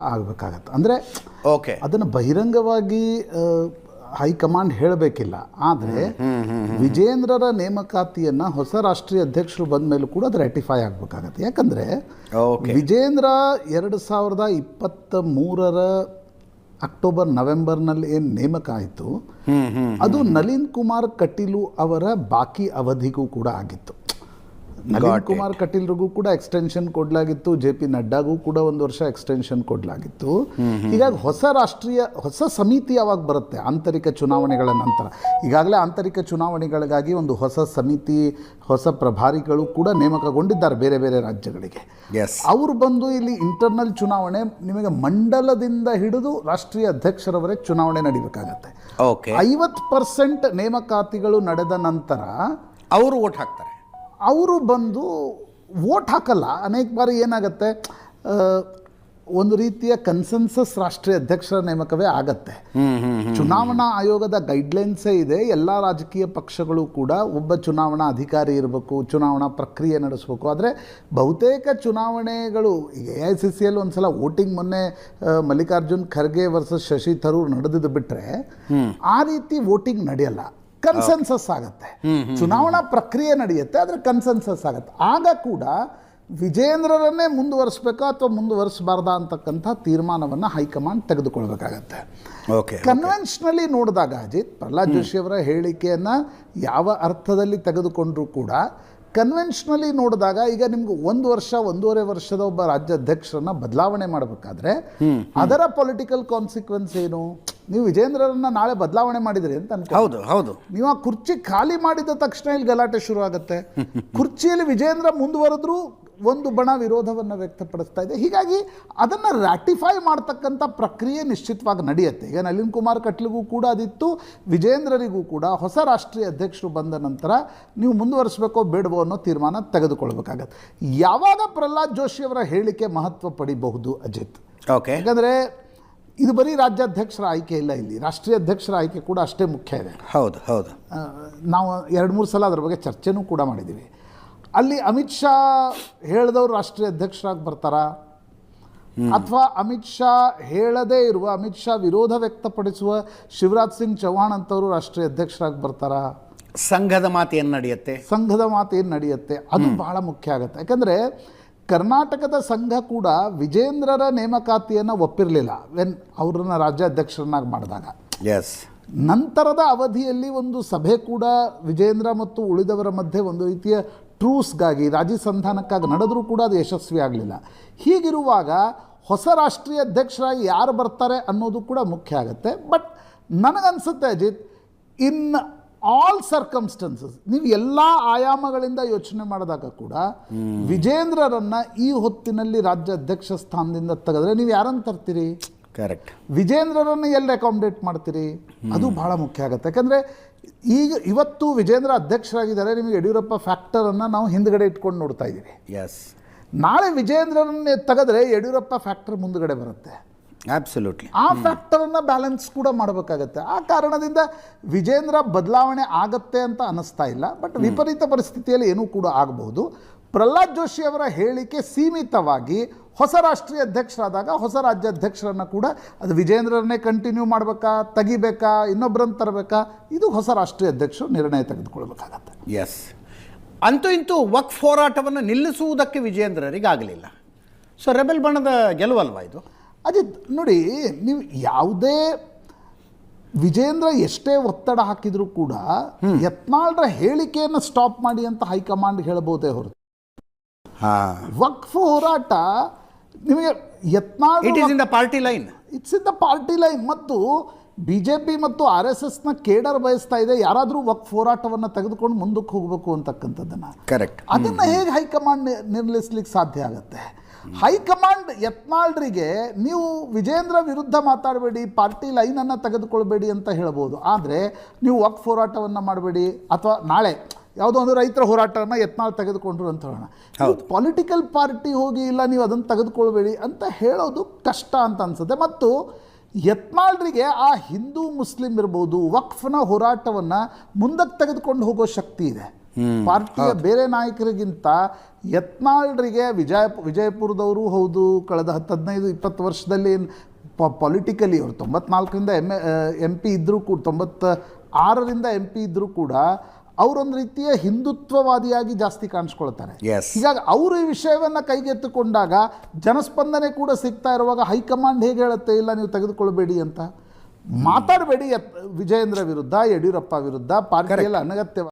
ಆಗಬೇಕಾಗತ್ತೆ. ಅಂದರೆ ಓಕೆ. ಅದನ್ನು ಬಹಿರಂಗವಾಗಿ ಹೈಕಮಾಂಡ್ ಹೇಳಬೇಕಿಲ್ಲ. ಆದರೆ ವಿಜೇಂದ್ರರ ನೇಮಕಾತಿಯನ್ನು ಹೊಸ ರಾಷ್ಟ್ರೀಯ ಅಧ್ಯಕ್ಷರು ಬಂದ ಮೇಲೂ ಕೂಡ ಅದು ರೆಟಿಫೈ ಆಗಬೇಕಾಗತ್ತೆ. ಯಾಕಂದರೆ ವಿಜೇಂದ್ರ ಎರಡು ಸಾವಿರದ ಇಪ್ಪತ್ತ ಮೂರರ ಅಕ್ಟೋಬರ್ ನವೆಂಬರ್ನಲ್ಲಿ ಏನು ನೇಮಕ ಆಯಿತು ಅದು ನಳಿನ್ ಕುಮಾರ್ ಕಟೀಲು ಅವರ ಬಾಕಿ ಅವಧಿಗೂ ಕೂಡ ಆಗಿತ್ತು. ನಳಿನ್ ಕುಮಾರ್ ಕಟೀಲ್ರಿಗೂ ಕೂಡ ಎಕ್ಸ್ಟೆನ್ಷನ್ ಕೊಡಲಾಗಿತ್ತು ಜೆ ಪಿ ನಡ್ಡಾಗೂ ಕೂಡ ಒಂದು ವರ್ಷ ಎಕ್ಸ್ಟೆನ್ಷನ್ ಕೊಡಲಾಗಿತ್ತು. ಹೀಗಾಗಿ ಹೊಸ ರಾಷ್ಟ್ರೀಯ ಹೊಸ ಸಮಿತಿ ಯಾವಾಗ ಬರುತ್ತೆ? ಆಂತರಿಕ ಚುನಾವಣೆಗಳ ನಂತರ. ಈಗಾಗಲೇ ಆಂತರಿಕ ಚುನಾವಣೆಗಳಿಗಾಗಿ ಒಂದು ಹೊಸ ಸಮಿತಿ ಹೊಸ ಪ್ರಭಾರಿಗಳು ಕೂಡ ನೇಮಕಗೊಂಡಿದ್ದಾರೆ ಬೇರೆ ಬೇರೆ ರಾಜ್ಯಗಳಿಗೆ. ಎಸ್ ಅವರು ಬಂದು ಇಲ್ಲಿ ಇಂಟರ್ನಲ್ ಚುನಾವಣೆ ನಿಮಗೆ ಮಂಡಲದಿಂದ ಹಿಡಿದು ರಾಷ್ಟ್ರೀಯ ಅಧ್ಯಕ್ಷರವರೆಗೆ ಚುನಾವಣೆ ನಡೀಬೇಕಾಗತ್ತೆ. ಐವತ್ತು ಪರ್ಸೆಂಟ್ ನೇಮಕಾತಿಗಳು ನಡೆದ ನಂತರ ಅವರು ಓಟ್ ಹಾಕ್ತಾರೆ. ಅವರು ಬಂದು ವೋಟ್ ಹಾಕಲ್ಲ. ಅನೇಕ ಬಾರಿ ಏನಾಗುತ್ತೆ ಒಂದು ರೀತಿಯ ಕನ್ಸೆನ್ಸಸ್ ರಾಷ್ಟ್ರೀಯ ಅಧ್ಯಕ್ಷರ ನೇಮಕವೇ ಆಗತ್ತೆ. ಚುನಾವಣಾ ಆಯೋಗದ ಗೈಡ್ಲೈನ್ಸೇ ಇದೆ. ಎಲ್ಲ ರಾಜಕೀಯ ಪಕ್ಷಗಳು ಕೂಡ ಒಬ್ಬ ಚುನಾವಣಾ ಅಧಿಕಾರಿ ಇರಬೇಕು ಚುನಾವಣಾ ಪ್ರಕ್ರಿಯೆ ನಡೆಸಬೇಕು. ಆದರೆ ಬಹುತೇಕ ಚುನಾವಣೆಗಳು ಈಗ ಎ ಐ ಸಿ ಸಿಯಲ್ಲಿ ಒಂದು ಸಲ ವೋಟಿಂಗ್ ಮೊನ್ನೆ ಮಲ್ಲಿಕಾರ್ಜುನ್ ಖರ್ಗೆ ವರ್ಸಸ್ ಶಶಿ ತರೂರ್ ನಡೆದಿದ್ದು ಬಿಟ್ಟರೆ ಆ ರೀತಿ ವೋಟಿಂಗ್ ನಡೆಯಲ್ಲ. ಕನ್ಸೆನ್ಸಸ್ ಆಗುತ್ತೆ. ಚುನಾವಣಾ ಪ್ರಕ್ರಿಯೆ ನಡೆಯುತ್ತೆ ಆದರೆ ಕನ್ಸೆನ್ಸಸ್ ಆಗತ್ತೆ. ಆಗ ಕೂಡ ವಿಜೇಂದ್ರರನ್ನೇ ಮುಂದುವರಿಸಬೇಕಾ ಅಥವಾ ಮುಂದುವರಿಸಬಾರ್ದಾ ಅಂತಕ್ಕಂಥ ತೀರ್ಮಾನವನ್ನು ಹೈಕಮಾಂಡ್ ತೆಗೆದುಕೊಳ್ಬೇಕಾಗತ್ತೆ. ಓಕೆ ಕನ್ವೆನ್ಷನಲಿ ನೋಡಿದಾಗ ಅಜಿತ್ ಪ್ರಹ್ಲಾದ್ ಜೋಶಿಯವರ ಹೇಳಿಕೆಯನ್ನು ಯಾವ ಅರ್ಥದಲ್ಲಿ ತೆಗೆದುಕೊಂಡ್ರೂ ಕೂಡ ಕನ್ವೆನ್ಷನಲಿ ನೋಡಿದಾಗ ಈಗ ನಿಮ್ಗೆ ಒಂದು ವರ್ಷ ಒಂದೂವರೆ ವರ್ಷದ ಒಬ್ಬ ರಾಜ್ಯಾಧ್ಯಕ್ಷರನ್ನ ಬದಲಾವಣೆ ಮಾಡಬೇಕಾದ್ರೆ ಅದರ ಪೊಲಿಟಿಕಲ್ ಕಾನ್ಸಿಕ್ವೆನ್ಸ್ ಏನು? ನೀವು ವಿಜೇಂದ್ರರನ್ನ ನಾಳೆ ಬದಲಾವಣೆ ಮಾಡಿದ್ರಿ ಅಂತ ಹೌದು ಹೌದು. ನೀವು ಆ ಕುರ್ಚಿ ಖಾಲಿ ಮಾಡಿದ ತಕ್ಷಣ ಇಲ್ಲಿ ಗಲಾಟೆ ಶುರು ಆಗುತ್ತೆ ಕುರ್ಚಿಯಲ್ಲಿ ವಿಜೇಂದ್ರ ಮುಂದುವರೆದ್ರೂ ಒಂದು ಬಣ ವಿರೋಧವನ್ನು ವ್ಯಕ್ತಪಡಿಸ್ತಾ ಇದೆ. ಹೀಗಾಗಿ ಅದನ್ನು ರ್ಯಾಟಿಫೈ ಮಾಡ್ತಕ್ಕಂಥ ಪ್ರಕ್ರಿಯೆ ನಿಶ್ಚಿತವಾಗಿ ನಡೆಯುತ್ತೆ. ಈಗ ನಳಿನ್ ಕುಮಾರ್ ಕಟ್ಲಿಗೂ ಕೂಡ ಅದಿತ್ತು ವಿಜೇಂದ್ರರಿಗೂ ಕೂಡ. ಹೊಸ ರಾಷ್ಟ್ರೀಯ ಅಧ್ಯಕ್ಷರು ಬಂದ ನಂತರ ನೀವು ಮುಂದುವರಿಸಬೇಕೋ ಬೇಡವೋ ಅನ್ನೋ ತೀರ್ಮಾನ ತೆಗೆದುಕೊಳ್ಬೇಕಾಗತ್ತೆ. ಯಾವಾಗ ಪ್ರಹ್ಲಾದ್ ಜೋಶಿಯವರ ಹೇಳಿಕೆ ಮಹತ್ವ ಪಡಿಬಹುದು ಅಜಿತ್? ಓಕೆ ಯಾಕಂದರೆ ಇದು ಬರೀ ರಾಜ್ಯಾಧ್ಯಕ್ಷರ ಆಯ್ಕೆ ಇಲ್ಲ ಇಲ್ಲಿ. ರಾಷ್ಟ್ರೀಯ ಅಧ್ಯಕ್ಷರ ಆಯ್ಕೆ ಕೂಡ ಅಷ್ಟೇ ಮುಖ್ಯ ಇದೆ. ಹೌದು ಹೌದು. ನಾವು ಎರಡು ಮೂರು ಸಲ ಅದರ ಬಗ್ಗೆ ಚರ್ಚೆನೂ ಕೂಡ ಮಾಡಿದ್ದೀವಿ ಅಲ್ಲಿ ಅಮಿತ್ ಶಾ ಹೇಳಿದವರು ರಾಷ್ಟ್ರೀಯ ಅಧ್ಯಕ್ಷರಾಗಿ ಬರ್ತಾರಾ. ಅಥವಾ ಅಮಿತ್ ಶಾ ಹೇಳದೇ ಇರುವ ಅಮಿತ್ ಶಾ ವಿರೋಧ ವ್ಯಕ್ತಪಡಿಸುವ ಶಿವರಾಜ್ ಸಿಂಗ್ ಚೌಹಾಣ್ ಅಂತವರು ರಾಷ್ಟ್ರೀಯ ಅಧ್ಯಕ್ಷರಾಗಿ ಬರ್ತಾರಾ. ಸಂಘದ ಮಾತು ಏನು ನಡೆಯುತ್ತೆ? ಸಂಘದ ಮಾತು ಏನು ನಡೆಯುತ್ತೆ? ಅದು ಬಹಳ ಮುಖ್ಯ ಆಗುತ್ತೆ. ಯಾಕಂದರೆ ಕರ್ನಾಟಕದ ಸಂಘ ಕೂಡ ವಿಜೇಂದ್ರರ ನೇಮಕಾತಿಯನ್ನು ಒಪ್ಪಿರಲಿಲ್ಲ ವೆನ್ ಅವ್ರನ್ನ ರಾಜ್ಯಾಧ್ಯಕ್ಷರನ್ನಾಗಿ ಮಾಡಿದಾಗ. ಎಸ್ ನಂತರದ ಅವಧಿಯಲ್ಲಿ ಒಂದು ಸಭೆ ಕೂಡ ವಿಜೇಂದ್ರ ಮತ್ತು ಉಳಿದವರ ಮಧ್ಯೆ ಒಂದು ರೀತಿಯ ಟ್ರೂಸ್ಗಾಗಿ ರಾಜಿ ಸಂಧಾನಕ್ಕಾಗಿ ನಡೆದರೂ ಕೂಡ ಅದು ಯಶಸ್ವಿ ಆಗಲಿಲ್ಲ. ಹೀಗಿರುವಾಗ ಹೊಸ ರಾಷ್ಟ್ರೀಯ ಅಧ್ಯಕ್ಷರಾಗಿ ಯಾರು ಬರ್ತಾರೆ ಅನ್ನೋದು ಕೂಡ ಮುಖ್ಯ ಆಗುತ್ತೆ. ಬಟ್ ನನಗನ್ಸುತ್ತೆ ಅಜಿತ್ ಇನ್ ಆಲ್ ಸರ್ಕಮ್ಸ್ಟೆನ್ಸಸ್ ನೀವು ಎಲ್ಲ ಆಯಾಮಗಳಿಂದ ಯೋಚನೆ ಮಾಡಿದಾಗ ಕೂಡ ವಿಜೇಂದ್ರರನ್ನ ಈ ಹೊತ್ತಿನಲ್ಲಿ ರಾಜ್ಯ ಅಧ್ಯಕ್ಷ ಸ್ಥಾನದಿಂದ ತೆಗೆದ್ರೆ ನೀವು ಯಾರನ್ನು ತರ್ತೀರಿ? ಕರೆಕ್ಟ್ ವಿಜೇಂದ್ರರನ್ನು ಎಲ್ಲಿ ಅಕಾಮಿಡೇಟ್ ಮಾಡ್ತೀರಿ? ಅದು ಬಹಳ ಮುಖ್ಯ ಆಗುತ್ತೆ. ಯಾಕಂದರೆ ಈಗ ಇವತ್ತು ವಿಜೇಂದ್ರ ಅಧ್ಯಕ್ಷರಾಗಿದ್ದಾರೆ ನಿಮಗೆ ಯಡಿಯೂರಪ್ಪ ಫ್ಯಾಕ್ಟರನ್ನು ನಾವು ಹಿಂದ್ಗಡೆ ಇಟ್ಕೊಂಡು ನೋಡ್ತಾ ಇದ್ದೀವಿ. ಎಸ್ ನಾಳೆ ವಿಜೇಂದ್ರರನ್ನ ತೆಗೆದ್ರೆ ಯಡಿಯೂರಪ್ಪ ಫ್ಯಾಕ್ಟರ್ ಮುಂದ್ಗಡೆ ಬರುತ್ತೆ. ಆಬ್ಸಲ್ಯೂಟ್ಲಿ ಆ ಫ್ಯಾಕ್ಟರನ್ನು ಬ್ಯಾಲೆನ್ಸ್ ಕೂಡ ಮಾಡಬೇಕಾಗತ್ತೆ. ಆ ಕಾರಣದಿಂದ ವಿಜೇಂದ್ರ ಬದಲಾವಣೆ ಆಗತ್ತೆ ಅಂತ ಅನ್ನಿಸ್ತಾ ಇಲ್ಲ ಬಟ್ ವಿಪರೀತ ಪರಿಸ್ಥಿತಿಯಲ್ಲಿ ಏನೂ ಕೂಡ ಆಗಬಹುದು ಪ್ರಹ್ಲಾದ್ ಜೋಶಿ ಅವರ ಹೇಳಿಕೆ ಸೀಮಿತವಾಗಿ ಹೊಸ ರಾಷ್ಟ್ರೀಯ ಅಧ್ಯಕ್ಷರಾದಾಗ ಹೊಸ ರಾಜ್ಯಾಧ್ಯಕ್ಷರನ್ನು ಕೂಡ ಅದು ವಿಜೇಂದ್ರರನ್ನೇ ಕಂಟಿನ್ಯೂ ಮಾಡಬೇಕಾ ತೆಗಿಬೇಕಾ ಇನ್ನೊಬ್ಬರನ್ನು ತರಬೇಕಾ ಇದು ಹೊಸ ರಾಷ್ಟ್ರೀಯ ಅಧ್ಯಕ್ಷರು ನಿರ್ಣಯ ತೆಗೆದುಕೊಳ್ಬೇಕಾಗತ್ತೆ. ಎಸ್ ಅಂತೂ ಇಂತೂ ವಕ್ಫ್ ಹೋರಾಟವನ್ನು ನಿಲ್ಲಿಸುವುದಕ್ಕೆ ವಿಜೇಂದ್ರರಿಗೆ ಆಗಲಿಲ್ಲ ಸೊ ರೆಬೆಲ್ ಬಣದ ಗೆಲುವಲ್ವಾ ಇದು? ಅಜಿತ್ ನೋಡಿ ನೀವು ಯಾವುದೇ ವಿಜೇಂದ್ರ ಎಷ್ಟೇ ಒತ್ತಡ ಹಾಕಿದರೂ ಕೂಡ ಯತ್ನಾಳ್ರ ಹೇಳಿಕೆಯನ್ನು ಸ್ಟಾಪ್ ಮಾಡಿ ಅಂತ ಹೈಕಮಾಂಡ್ ಹೇಳ್ಬೋದೇ ಹೊರತು. ವಕ್ಫ್ ಹೋರಾಟ ನಿಮಗೆ Yatnal it is in the party line it's in the party line ಮತ್ತು ಬಿ ಜೆ ಪಿ ಮತ್ತು ಆರ್ ಎಸ್ ಎಸ್ನ ಕೇಡರ್ ಬಯಸ್ತಾ ಇದೆ. ಯಾರಾದರೂ ವಕ್ಫ್ ಹೋರಾಟವನ್ನು ತೆಗೆದುಕೊಂಡು ಮುಂದಕ್ಕೆ ಹೋಗಬೇಕು ಅಂತಕ್ಕಂಥದ್ದನ್ನು. ಕರೆಕ್ಟ್ ಅದನ್ನು ಹೇಗೆ ಹೈಕಮಾಂಡ್ ನಿರ್ಲಿಸ್ಲಿಕ್ಕೆ ಸಾಧ್ಯ ಆಗುತ್ತೆ? ಹೈಕಮಾಂಡ್ ಯತ್ನಾಳ್ರಿಗೆ ನೀವು ವಿಜೇಂದ್ರ ವಿರುದ್ಧ ಮಾತಾಡಬೇಡಿ ಪಾರ್ಟಿ ಲೈನನ್ನು ತೆಗೆದುಕೊಳ್ಬೇಡಿ ಅಂತ ಹೇಳ್ಬೋದು. ಆದರೆ ನೀವು ವಕ್ಫ್ ಹೋರಾಟವನ್ನು ಮಾಡಬೇಡಿ. ಅಥವಾ ನಾಳೆ ಯಾವುದೋ ಒಂದು ರೈತರ ಹೋರಾಟವನ್ನು ಯತ್ನಾಳ್ ತೆಗೆದುಕೊಂಡ್ರು ಅಂತ ಹೇಳೋಣ. ಪೊಲಿಟಿಕಲ್ ಪಾರ್ಟಿ ಹೋಗಿ ಇಲ್ಲ ನೀವು ಅದನ್ನು ತೆಗೆದುಕೊಳ್ಬೇಡಿ ಅಂತ ಹೇಳೋದು ಕಷ್ಟ ಅಂತ ಅನ್ಸುತ್ತೆ. ಮತ್ತು ಯತ್ನಾಳ್ರಿಗೆ ಆ ಹಿಂದೂ ಮುಸ್ಲಿಂ ಇರ್ಬೋದು ವಕ್ಫ್ನ ಹೋರಾಟವನ್ನು ಮುಂದಕ್ಕೆ ತೆಗೆದುಕೊಂಡು ಹೋಗೋ ಶಕ್ತಿ ಇದೆ. ಪಾರ್ಟಿಯ ಬೇರೆ ನಾಯಕರಿಗಿಂತ ಯತ್ನಾಳ್ರಿಗೆ ವಿಜಯ ವಿಜಯಪುರದವರು ಹೌದು ಕಳೆದ ಹತ್ತು ಹದಿನೈದು ಇಪ್ಪತ್ತು ವರ್ಷದಲ್ಲಿ ಪೊಲಿಟಿಕಲಿ ಅವರು ತೊಂಬತ್ನಾಲ್ಕರಿಂದ ಎಂ ಎಂ ಪಿ ಇದ್ದರೂ ಕೂಡ ತೊಂಬತ್ತ ಆರರಿಂದ ಎಂ ಪಿ ಇದ್ದರೂ ಕೂಡ ಅವರೊಂದು ರೀತಿಯ ಹಿಂದುತ್ವವಾದಿಯಾಗಿ ಜಾಸ್ತಿ ಕಾಣಿಸ್ಕೊಳ್ತಾರೆ. ಹೀಗಾಗಿ ಅವರು ಈ ವಿಷಯವನ್ನು ಕೈಗೆತ್ತಿಕೊಂಡಾಗ ಜನಸ್ಪಂದನೆ ಕೂಡ ಸಿಗ್ತಾ ಇರುವಾಗ ಹೈಕಮಾಂಡ್ ಹೇಗೆ ಹೇಳುತ್ತೆ ಇಲ್ಲ ನೀವು ತೆಗೆದುಕೊಳ್ಬೇಡಿ ಅಂತ? ಮಾತಾಡಬೇಡಿ ವಿಜಯೇಂದ್ರ ವಿರುದ್ಧ ಯಡಿಯೂರಪ್ಪ ವಿರುದ್ಧ ಪಾರ್ಟಿಯಲ್ಲಿ ಅನಗತ್ಯ